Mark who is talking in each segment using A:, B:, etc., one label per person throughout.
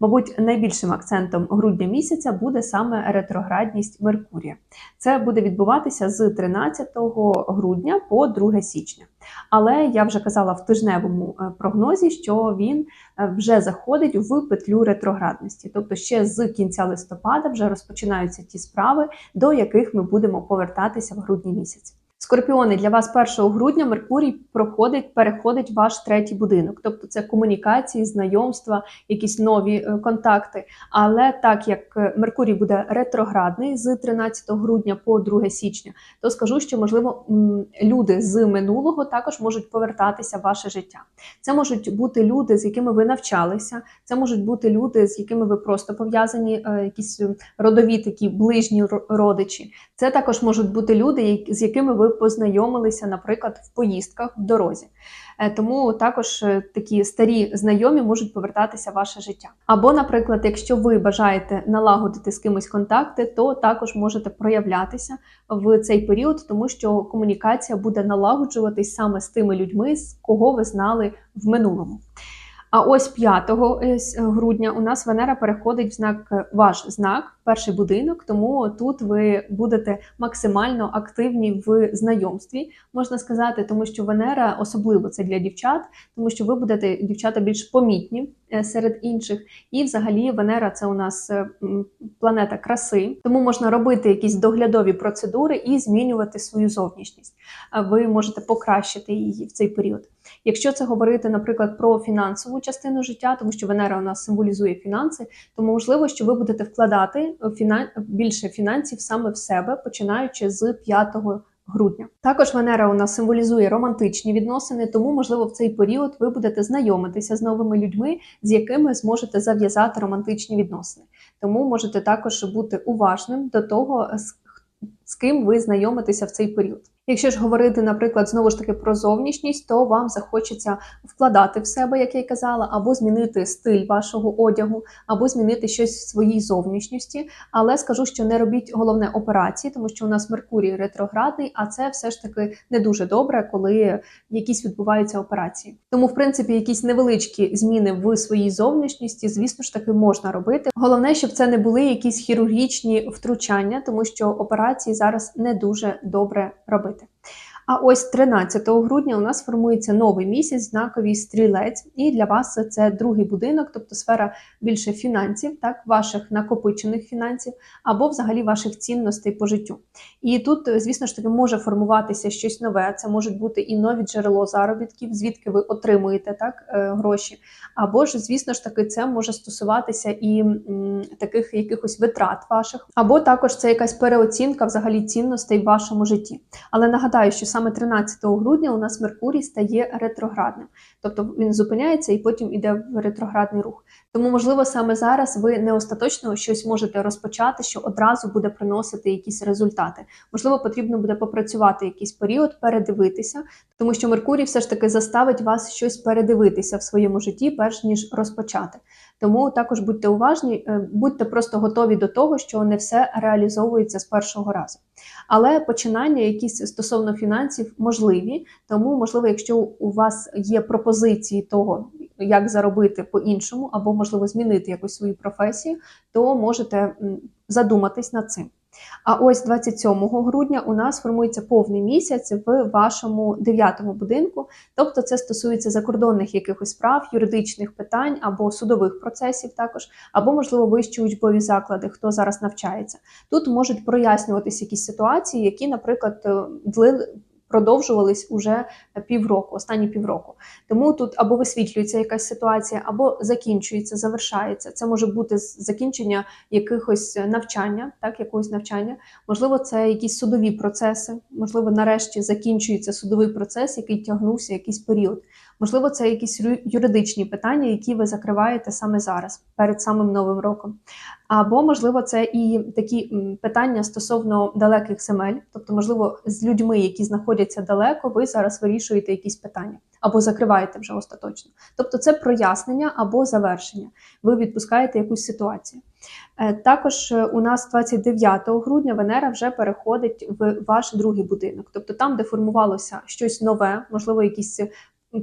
A: Мабуть, найбільшим акцентом грудня місяця буде саме ретроградність Меркурія. Це буде відбуватися з 13 грудня по 2 січня. Але я вже казала в тижневому е, прогнозі, що він е, вже заходить в петлю ретроградності. Тобто ще з кінця листопада вже розпочинаються ті справи, до яких ми будемо повертатися в грудні місяці. Скорпіони для вас 1 грудня Меркурій проходить, переходить в ваш третій будинок, тобто це комунікації, знайомства, якісь нові е, контакти. Але так як е, Меркурій буде ретроградний з 13 грудня по 2 січня, то скажу, що можливо люди з минулого також можуть повертатися в ваше життя. Це можуть бути люди, з якими ви навчалися, це можуть бути люди, з якими ви просто пов'язані, е, якісь родові такі ближні родичі. Це також можуть бути люди, з якими ви познайомилися, наприклад, в поїздках в дорозі. Е, Тому також е, такі старі знайомі можуть повертатися в ваше життя. Або, наприклад, якщо ви бажаєте налагодити з кимось контакти, то також можете проявлятися в цей період, тому що комунікація буде налагоджуватись саме з тими людьми, з кого ви знали в минулому. А ось 5 е, грудня у нас Венера переходить в знак е, ваш знак, перший будинок. Тому тут ви будете максимально активні в знайомстві, можна сказати, тому що Венера особливо це для дівчат, тому що ви будете дівчата більш помітні е, серед інших. І взагалі Венера це у нас е, планета краси, тому можна робити якісь доглядові процедури і змінювати свою зовнішність. Ви можете покращити її в цей період. Якщо це говорити, наприклад, про фінансову частину життя, тому що Венера у нас символізує фінанси, то можливо, що ви будете вкладати більше фінансів саме в себе, починаючи з 5 грудня. Також Венера у нас символізує романтичні відносини, тому можливо в цей період ви будете знайомитися з новими людьми, з якими зможете зав'язати романтичні відносини. Тому можете також бути уважним до того, з, ким ви знайомитеся в цей період. Якщо ж говорити, наприклад, знову ж таки про зовнішність, то вам захочеться вкладати в себе, як я й казала, або змінити стиль вашого одягу, або змінити щось в своїй зовнішності. Але скажу, що не робіть головне операції, тому що у нас Меркурій ретроградний, а це все ж таки не дуже добре, коли якісь відбуваються операції. Тому, в принципі, якісь невеличкі зміни в своїй зовнішності, звісно ж таки, можна робити. Головне, щоб це не були якісь хірургічні втручання, тому що операції зараз не дуже добре робити. А ось 13 грудня у нас формується новий місяць, знаковий стрілець, і для вас це другий будинок, тобто сфера більше фінансів, так, ваших накопичених фінансів, або взагалі ваших цінностей по життю. І тут, звісно ж таки, може формуватися щось нове. Це можуть бути і нові джерело заробітків, звідки ви отримуєте так е, гроші. Або ж, звісно ж таки, це може стосуватися і таких якихось витрат ваших, або також це якась переоцінка взагалі цінностей в вашому житті. Але нагадаю, що саме 13 грудня у нас Меркурій стає ретроградним, тобто він зупиняється і потім іде в ретроградний рух. Тому, можливо, саме зараз ви не остаточно щось можете розпочати, що одразу буде приносити якісь результати. Можливо, потрібно буде попрацювати якийсь період, передивитися, тому що Меркурій все ж таки заставить вас щось передивитися в своєму житті, перш ніж розпочати. Тому також будьте уважні, е, будьте просто готові до того, що не все реалізовується з першого разу. Але починання якісь стосовно фінансів можливі, тому можливо, якщо у вас є пропозиції того, як заробити по-іншому, або можливо змінити якусь свою професію, то можете задуматись над цим. А ось 27 грудня у нас формується повний місяць в вашому дев'ятому будинку, тобто це стосується закордонних якихось справ, юридичних питань або судових процесів, також, або можливо вищі учбові заклади, хто зараз навчається. Тут можуть прояснюватися якісь ситуації, які, наприклад, е, продовжувались уже півроку, останні півроку. Тому тут або висвітлюється якась ситуація, або закінчується, завершається. Це може бути закінчення якихось навчання, так, якогось навчання. Можливо, це якісь судові процеси. Можливо, нарешті закінчується судовий процес, який тягнувся якийсь період. Можливо, це якісь юридичні питання, які ви закриваєте саме зараз, перед самим новим роком. Або, можливо, це і такі питання стосовно далеких земель, тобто, можливо, з людьми, які знаходяться далеко, ви зараз вирішуєте якісь питання або закриваєте вже остаточно. Тобто, це прояснення або завершення. Ви відпускаєте якусь ситуацію. Е, Також е, у нас 29 грудня Венера вже переходить в ваш другий будинок, тобто там, де формувалося щось нове, можливо, якісь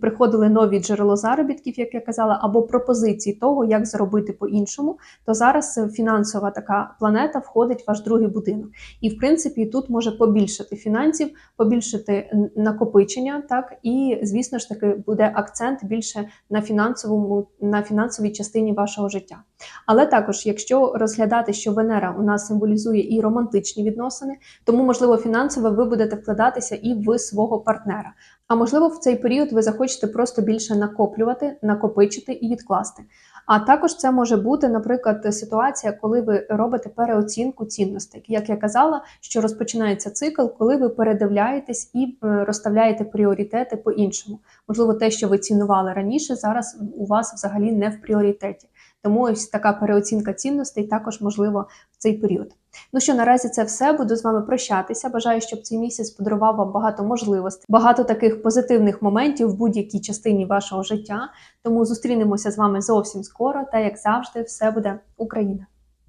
A: приходили нові джерело заробітків, як я казала, або пропозиції того, як заробити по-іншому, то зараз е, фінансова така планета входить в ваш другий будинок. І в принципі тут може побільшити фінансів, побільшити накопичення, так і звісно ж таки буде акцент більше на фінансовому на фінансовій частині вашого життя. Але також, якщо розглядати, що Венера у нас символізує і романтичні відносини, тому можливо фінансово ви будете вкладатися і в свого партнера. А можливо, в цей період ви захочете просто більше накоплювати, накопичити і відкласти. А також це може бути, наприклад, ситуація, коли ви робите переоцінку цінностей. Як я казала, що розпочинається цикл, коли ви передивляєтесь і е, розставляєте пріоритети по-іншому. Можливо, те, що ви цінували раніше, зараз у вас взагалі не в пріоритеті. Тому ось така переоцінка цінностей також можливо в цей період. Ну що наразі це все. Буду з вами прощатися. Бажаю, щоб цей місяць подарував вам багато можливостей, багато таких позитивних моментів в будь-якій частині вашого життя. Тому зустрінемося з вами зовсім скоро. Та як завжди, все буде Україна!